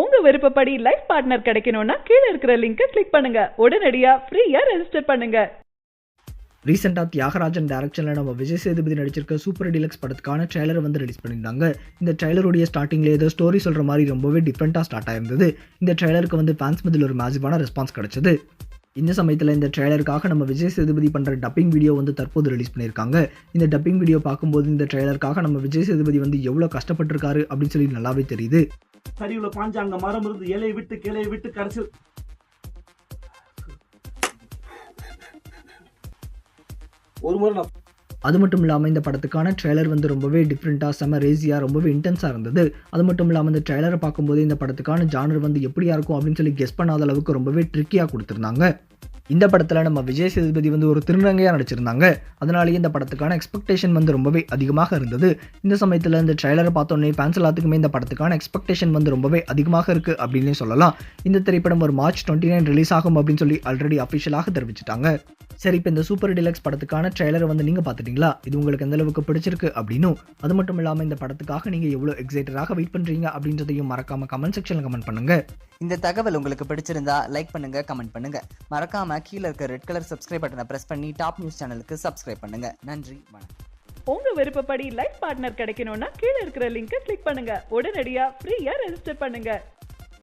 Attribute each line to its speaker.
Speaker 1: உங்க விருப்பப்படி life partner கிடைக்கணும்னா கீழே இருக்கிற லிங்கை கிளிக் பண்ணுங்க. உடனடியா ஃப்ரீயா ரெஜிஸ்டர் பண்ணுங்க.
Speaker 2: ரீசெண்டாக தியாகராஜன் டேரக்ஷனில் நம்ம விஜய் சேதுபதி நடிச்சிருக்க சூப்பர் டிலக்ஸ் படத்துக்கான ட்ரெய்லர் வந்து ரிலீஸ் பண்ணியிருந்தாங்க. இந்த ட்ரெய்லருடைய ஸ்டார்டிங்கில் ஏதோ ஸ்டோரி சொல்கிற மாதிரி ரொம்பவே டிஃப்ரெண்ட்டாக ஸ்டார்ட் ஆயிருந்தது. இந்த ட்ரெய்லருக்கு வந்து ஃபேன்ஸ் மதில் ஒரு மேசிவான ரெஸ்பான்ஸ் கிடச்சிது. இந்த சமயத்தில் இந்த ட்ரெய்லருக்காக நம்ம விஜய் சேதுபதி பண்ணுற டப்பிங் வீடியோ வந்து தற்போது ரிலீஸ் பண்ணியிருக்காங்க. இந்த டப்பிங் வீடியோ பார்க்கும்போது இந்த ட்ரெய்லருக்காக நம்ம விஜய் சேதுபதி வந்து எவ்வளோ கஷ்டப்பட்டிருக்காரு அப்படின்னு சொல்லி நல்லாவே தெரியுது.
Speaker 3: சரிவுல பாஞ்சு அங்க மரம் இருந்து இலையை விட்டு கிளையை விட்டு கடைசி ஒரு முறை நான்
Speaker 2: அது மட்டும் இல்லாமல் இந்த படத்துக்கான ட்ரெய்லர் வந்து ரொம்பவே டிஃப்ரெண்ட்டாக செம ரேசியாக ரொம்பவே இன்டென்ஸாக இருந்தது. அது மட்டும் இல்லாமல் இந்த ட்ரெய்லரை பார்க்கும்போது இந்த படத்துக்கான ஜானர் வந்து எப்படியா இருக்கும் அப்படின்னு சொல்லி கெஸ் பண்ணாத அளவுக்கு ரொம்பவே ட்ரிக்கியாக கொடுத்துருந்தாங்க. இந்த படத்தில் நம்ம விஜய் சேதுபதி வந்து ஒரு திருநங்கையாக நடிச்சிருந்தாங்க. அதனாலேயே இந்த படத்துக்கான எக்ஸ்பெக்டேஷன் வந்து ரொம்பவே அதிகமாக இருந்தது. இந்த சமயத்தில் இந்த ட்ரெய்லரை பார்த்தோன்னே ஃபேன்ஸ் எல்லாத்துக்குமே இந்த படத்துக்கான எக்ஸ்பெக்டேஷன் வந்து ரொம்பவே அதிகமாக இருக்குது அப்படின்னே சொல்லலாம். இந்த திரைப்படம் ஒரு மார்ச் டுவெண்ட்டி நைன் ரிலீஸ் ஆகும் அப்படின்னு சொல்லி ஆல்ரெடி அஃபிஷியலாக தெரிவிச்சிட்டாங்க. சரி இப்போ இந்த சூப்பர் டிலக்ஸ் படத்துக்கான ட்ரெய்லரை வந்து நீங்கள் பார்த்துட்டீங்களா? இது உங்களுக்கு எந்த அளவுக்கு பிடிச்சிருக்கு அப்படின்னும் அது மட்டும் இல்லாமல் இந்த படத்துக்காக நீங்கள் எவ்வளோ எக்ஸைட்டடாக வெயிட் பண்ணுறீங்க அப்படின்றதையும் மறக்காம கமெண்ட் செக்ஷனில் கமெண்ட் பண்ணுங்க.
Speaker 4: இந்த தகவல் உங்களுக்கு பிடிச்சிருந்தா லைக் பண்ணுங்க கமெண்ட் பண்ணுங்க. மறக்காம கீழே இருக்க ரெட் கலர் சப்ஸ்கிரைப் பட்டனை பிரஸ் பண்ணி டாப் நியூஸ் சேனலுக்கு சப்ஸ்கிரைப் பண்ணுங்க. நன்றி வணக்கம்.
Speaker 1: உங்க விருப்பப்படி லைஃப் பார்ட்னர் கிடைக்கணும்னா கீழே இருக்கிற லிங்கை கிளிக் பண்ணுங்க. உடனடியா ஃப்ரீயா ரெஜிஸ்டர் பண்ணுங்க.